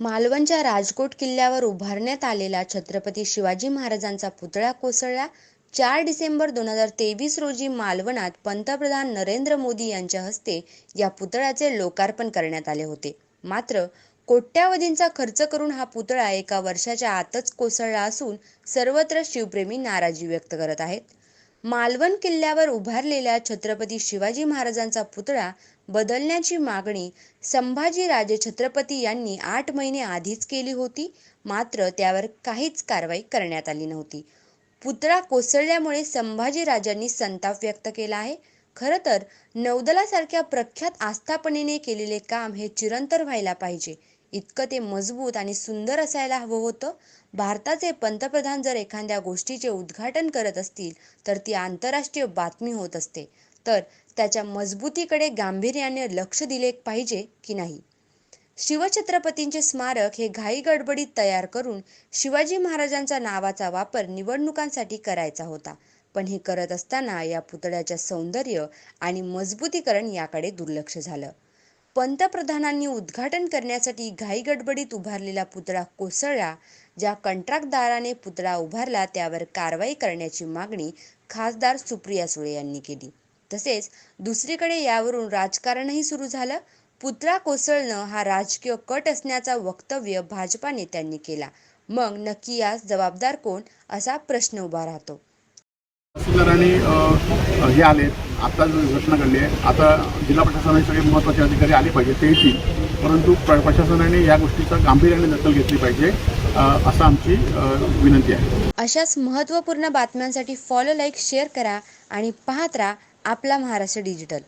मालवणच्या राजकोट किल्ल्यावर उभारण्यात आलेला छत्रपती शिवाजी महाराजांचा पुतळा कोसळला. चार डिसेंबर दोन हजार तेवीस रोजी मालवणात पंतप्रधान नरेंद्र मोदी यांच्या हस्ते या पुतळ्याचे लोकार्पण करण्यात आले होते. मात्र कोट्यावधींचा खर्च करून हा पुतळा एका वर्षाच्या आतच कोसळला असून सर्वत्र शिवप्रेमी नाराजी व्यक्त करत आहेत. मालवण किल्ल्यावर उभारलेल्या छत्रपती शिवाजी महाराजांचा पुतळा बदलण्याची मागणी संभाजीराजे छत्रपती यांनी आठ महिने आधीच केली होती. मात्र त्यावर काहीच कारवाई करण्यात आली नव्हती. पुतळा कोसळल्यामुळे संभाजी राजांनी संताप व्यक्त केला आहे. खरं तर नौदलासारख्या प्रख्यात आस्थापनेने केलेले काम हे चिरंतर व्हायला पाहिजे. इतकं ते मजबूत आणि सुंदर असायला हवं होतं. भारताचे पंतप्रधान जर एखाद्या गोष्टीचे उद्घाटन करत असतील तर ती आंतरराष्ट्रीय बातमी होत असते. तर त्याच्या मजबूतीकडे गांभीर्याने लक्ष दिले पाहिजे की नाही? शिवछत्रपतींचे स्मारक हे घाई गडबडीत तयार करून शिवाजी महाराजांच्या नावाचा वापर निवडणुकांसाठी करायचा होता. पण हे करत असताना या पुतळ्याच्या सौंदर्य आणि मजबूतीकरण याकडे दुर्लक्ष झालं. पंतप्रधानांनी उद्घाटन करण्यासाठी घाईगडबडीत उभारलेला पुतळा कोसळला ज्या कंत्राटदाराने पुतळा उभारला त्यावर कारवाई करण्याची मागणी खासदार सुप्रिया सुळे यांनी केली. तसेच दुसरीकडे यावरून राजकारणही सुरू झालं. पुतळा कोसळणं हा राजकीय कट असण्याचा वक्तव्य भाजपा नेत्यांनी केला. मग नक्की यास जबाबदार कोण असा प्रश्न उभा राहतो. तहसीलदारांनी हे आले. आता जो घटना घडली आहे आता जिल्हा प्रशासनाने सगळे महत्त्वाचे अधिकारी आले पाहिजे ते येतील. परंतु प्र प्रशासनाने या गोष्टीचं गांभीर्याने दखल घेतली पाहिजे असं आमची विनंती आहे. अशाच महत्त्वपूर्ण बातम्यांसाठी फॉलो लाईक शेअर करा आणि पाहत राहा आपला महाराष्ट्र डिजिटल